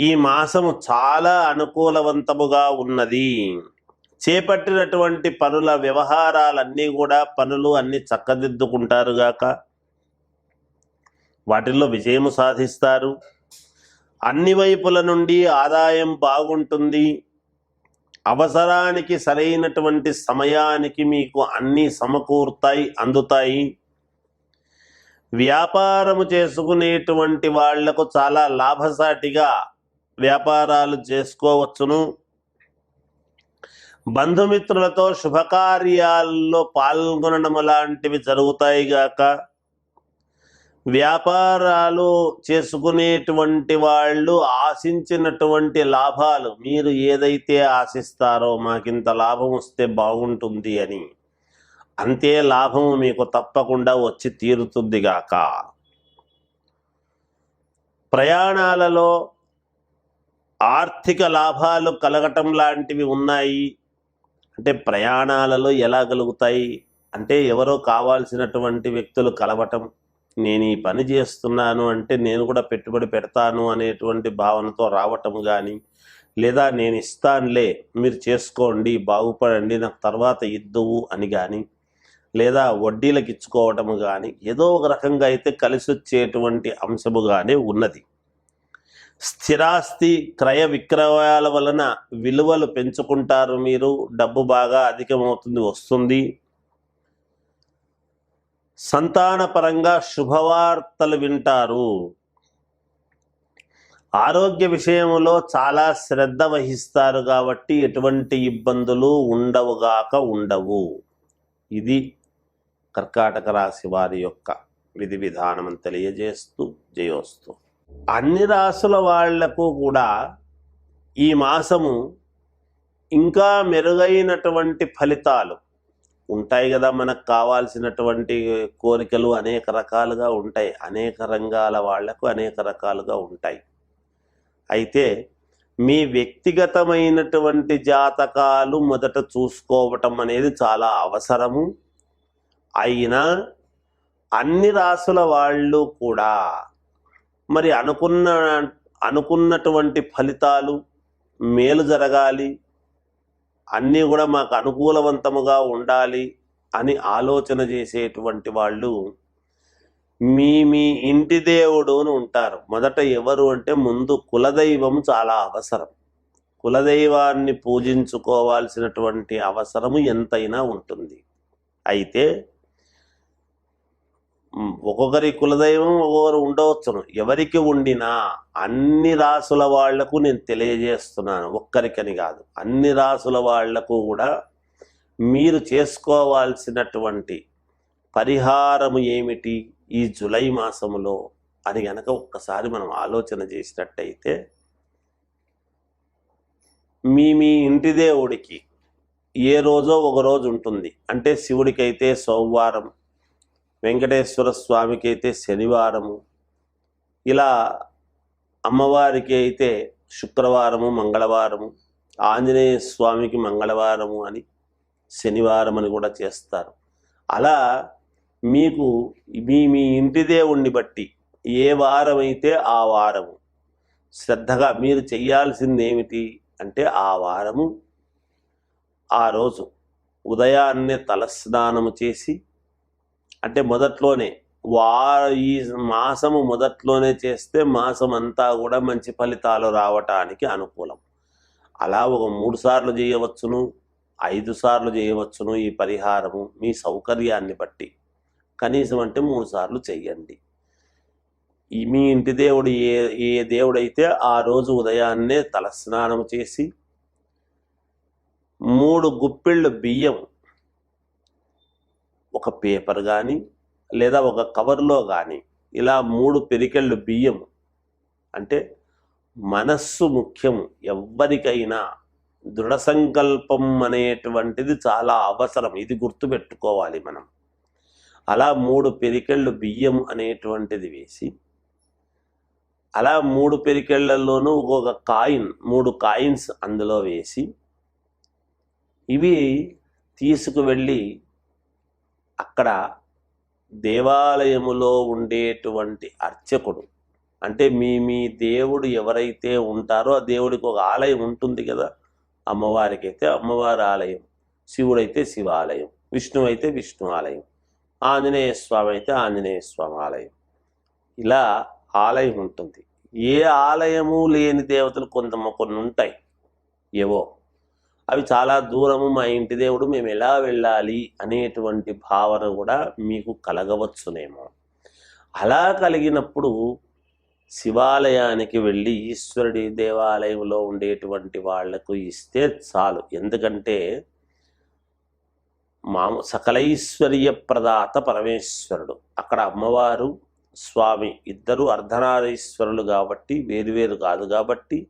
ఈ మాసము చాలా అనుకూలవంతముగా ఉన్నది. చేపట్టినటువంటి పనుల వ్యవహారాలన్నీ కూడా పనులు అన్ని చక్కదిద్దుకుంటారు గాక. వాటిల్లో విజయము సాధిస్తారు. అన్ని వైపుల నుండి ఆదాయం బాగుంటుంది. అవసరానికి సరైనటువంటి సమయానికి మీకు అన్నీ సమకూరుతాయి అందుతాయి. వ్యాపారము చేసుకునేటువంటి వాళ్ళకు చాలా లాభసాటిగా వ్యాపారాలు చేసుకోవచ్చును. బంధుమిత్రులతో శుభకార్యాల్లో పాల్గొనడం లాంటివి జరుగుతాయి గాక. వ్యాపారాలు చేసుకునేటువంటి వాళ్ళు ఆశించినటువంటి లాభాలు మీరు ఏదైతే ఆశిస్తారో మాకింత లాభం వస్తే బాగుంటుంది అని. అంతే లాభము మీకు తప్పకుండా వచ్చి తీరుతుంది గాక. ప్రయాణాలలో ఆర్థిక లాభాలు కలగటం లాంటివి ఉన్నాయి. అంటే ప్రయాణాలలో ఎలా కలుగుతాయి? అంటే ఎవరో కావాల్సినటువంటి వ్యక్తులు కలవటం నేను ఈ పని చేస్తున్నాను అంటే నేను కూడా పెట్టుబడి పెడతాను అనేటువంటి భావనతో రావటం కానీ లేదా నేను ఇస్తానులే మీరు చేసుకోండి బాగుపడండి నాకు తర్వాత ఇద్దువు అని కానీ లేదా వడ్డీలకు ఇచ్చుకోవటము కానీ ఏదో ఒక రకంగా అయితే కలిసి వచ్చేటువంటి అంశముగానే ఉన్నది. స్థిరాస్తి క్రయ విక్రయాల వలన విలువలు పెంచుకుంటారు మీరు. డబ్బు బాగా అధికమవుతుంది వస్తుంది. సంతానపరంగా శుభవార్తలు వింటారు. ఆరోగ్య విషయంలో చాలా శ్రద్ధ వహిస్తారు కాబట్టి ఎటువంటి ఇబ్బందులు ఉండవుగాక ఉండవు. ఇది కర్కాటక రాశి వారి యొక్క విధి విధానం తెలియజేస్తూ జయోస్తు. అన్ని రాసుల వాళ్ళకు కూడా ఈ మాసము ఇంకా మెరుగైనటువంటి ఫలితాలు ఉంటాయి కదా మనకు కావాల్సినటువంటి కోరికలు అనేక రకాలుగా ఉంటాయి. అనేక రంగాల వాళ్ళకు అనేక రకాలుగా ఉంటాయి. అయితే మీ వ్యక్తిగతమైనటువంటి జాతకాలు మొదట చూసుకోవటం అనేది చాలా అవసరము. అయినా అన్ని రాసుల వాళ్ళు కూడా మరి అనుకున్న అనుకున్నటువంటి ఫలితాలు మేలు జరగాలి అన్నీ కూడా మాకు అనుకూలవంతముగా ఉండాలి అని ఆలోచన చేసేటువంటి వాళ్ళు మీ మీ ఇంటి దేవుడు అని ఉంటారు. మొదట ఎవరు అంటే ముందు కులదైవం చాలా అవసరం. కులదైవాన్ని పూజించుకోవాల్సినటువంటి అవసరము ఎంతైనా ఉంటుంది. అయితే ఒక్కొక్కరి కులదైవం ఒక్కొక్కరు ఉండవచ్చును. ఎవరికి ఉండినా అన్ని రాసుల వాళ్ళకు నేను తెలియజేస్తున్నాను. ఒక్కరికని కాదు అన్ని రాసుల వాళ్ళకు కూడా మీరు చేసుకోవాల్సినటువంటి పరిహారము ఏమిటి ఈ జులై మాసములో అని గనక ఒక్కసారి మనం ఆలోచన చేసినట్టయితే మీ మీ ఇంటి దేవుడికి ఏ రోజో ఒక రోజు ఉంటుంది. అంటే శివుడికైతే సోమవారం వెంకటేశ్వర స్వామికి అయితే శనివారము. ఇలా అమ్మవారికి అయితే శుక్రవారము మంగళవారము ఆంజనేయ స్వామికి మంగళవారము అని శనివారం అని కూడా చేస్తారు. అలా మీకు మీ మీ ఇంటి దేవుణ్ణి బట్టి ఏ వారం అయితే ఆ వారము శ్రద్ధగా మీరు చేయాల్సింది ఏమిటి అంటే ఆ వారము ఆ రోజు ఉదయాన్నే తలస్నానము చేసి అంటే మొదట్లోనే వా ఈ మాసము మొదట్లోనే చేస్తే మాసం అంతా కూడా మంచి ఫలితాలు రావటానికి అనుకూలం. అలా ఒక మూడు సార్లు చేయవచ్చును ఐదు సార్లు చేయవచ్చును ఈ పరిహారము మీ సౌకర్యాన్ని బట్టి. కనీసం అంటే మూడు సార్లు చెయ్యండి. మీ ఇంటి దేవుడు ఏ ఏ దేవుడైతే ఆ రోజు ఉదయాన్నే తలస్నానం చేసి మూడు గుప్పిళ్ళు బియ్యం ఒక పేపర్ కానీ లేదా ఒక కవర్లో కానీ ఇలా మూడు పెరికెళ్ళు బియ్యం అంటే మనస్సు ముఖ్యం ఎవ్వరికైనా దృఢ సంకల్పం అనేటువంటిది చాలా అవసరం. ఇది గుర్తుపెట్టుకోవాలి మనం. అలా మూడు పెరికెళ్ళు బియ్యం అనేటువంటిది వేసి అలా మూడు పెరికెళ్ళలోనూ ఒక్కొక్క కాయిన్ మూడు కాయిన్స్ అందులో వేసి ఇవి తీసుకువెళ్ళి అక్కడ దేవాలయములో ఉండేటువంటి అర్చకుడు. అంటే మీ మీ దేవుడు ఎవరైతే ఉంటారో ఆ దేవుడికి ఒక ఆలయం ఉంటుంది కదా. అమ్మవారికి అయితే అమ్మవారి ఆలయం శివుడైతే శివాలయం విష్ణు అయితే విష్ణు ఆలయం ఆంజనేయ స్వామి అయితే ఆంజనేయ స్వామి ఆలయం. ఇలా ఆలయం ఉంటుంది. ఏ ఆలయము లేని దేవతలు కొంత కొన్ని ఉంటాయి. ఏవో అవి చాలా దూరము మా ఇంటి దేవుడు మేము ఎలా వెళ్ళాలి అనేటువంటి భావన కూడా మీకు కలగవచ్చునేమో. అలా కలిగినప్పుడు శివాలయానికి వెళ్ళి ఈశ్వరుడి దేవాలయంలో ఉండేటువంటి వాళ్ళకు ఇస్తే చాలు. ఎందుకంటే మాము సకలైశ్వర్య ప్రదాత పరమేశ్వరుడు. అక్కడ అమ్మవారు స్వామి ఇద్దరు అర్ధనారీశ్వరులు కాబట్టి వేరువేరు కాదు కాబట్టి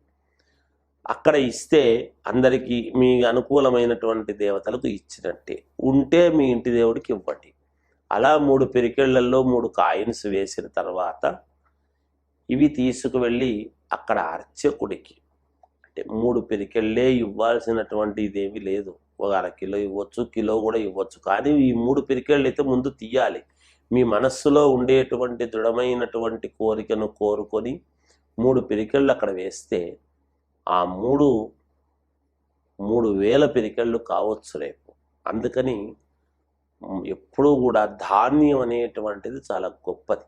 అక్కడ ఇస్తే అందరికీ మీ అనుకూలమైనటువంటి దేవతలకు ఇచ్చినట్టే. ఉంటే మీ ఇంటి దేవుడికి ఇవ్వండి. అలా మూడు పెరికెళ్ళలో మూడు కాయిన్స్ వేసిన తర్వాత ఇవి తీసుకువెళ్ళి అక్కడ అర్చకుడికి. అంటే మూడు పెరికెళ్ళే ఇవ్వాల్సినటువంటి ఇదేమీ లేదు. ఒక అర కిలో ఇవ్వచ్చు కిలో కూడా ఇవ్వచ్చు. కానీ ఈ మూడు పెరికెళ్ళు అయితే ముందు తీయాలి. మీ మనస్సులో ఉండేటువంటి దృఢమైనటువంటి కోరికను కోరుకొని మూడు పెరికెళ్ళు అక్కడ వేస్తే ఆ మూడు మూడు వేల పెరికెళ్ళు కావచ్చు రేపు. అందుకని ఎప్పుడూ కూడా ధాన్యం అనేటువంటిది చాలా గొప్పది.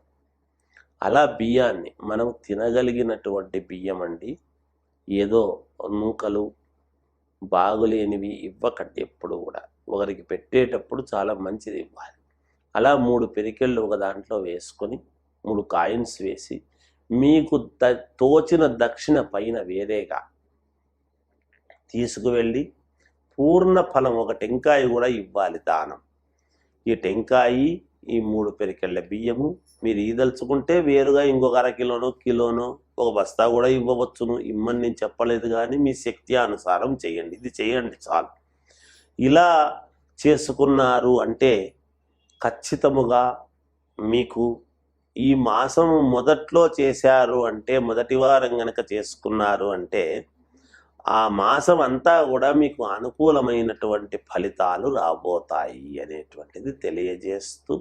అలా బియ్యాన్ని మనం తినగలిగినటువంటి బియ్యం అండి ఏదో నూకలు బాగులేనివి ఇవ్వకండి ఎప్పుడు కూడా. ఒకరికి పెట్టేటప్పుడు చాలా మంచిది ఇవ్వాలి. అలా మూడు పెరికెళ్ళు ఒక దాంట్లో వేసుకొని మూడు కాయిన్స్ వేసి మీకు తోచిన దక్షిణ పైన వేరేగా. తీసుకువెళ్ళి పూర్ణ ఫలం ఒక టెంకాయ కూడా ఇవ్వాలి దానం. ఈ టెంకాయి ఈ మూడు పెరికెళ్ళ బియ్యము మీరు ఈదలుచుకుంటే వేరుగా ఇంకొక అర కిలోనో కిలోనో ఒక బస్తా కూడా ఇవ్వవచ్చును. ఇమ్మని నేను చెప్పలేదు కానీ మీ శక్తి అనుసారం చేయండి. ఇది చేయండి చాలు. ఇలా చేసుకున్నారు అంటే ఖచ్చితముగా మీకు ఈ మాసం మొదట్లో చేశారు అంటే మొదటి వారం గనక చేసుకున్నారు అంటే ఆ మాసం అంతా కూడా మీకు అనుకూలమైనటువంటి ఫలితాలు రాబోతాయి అనేటువంటిది తెలియజేస్తూ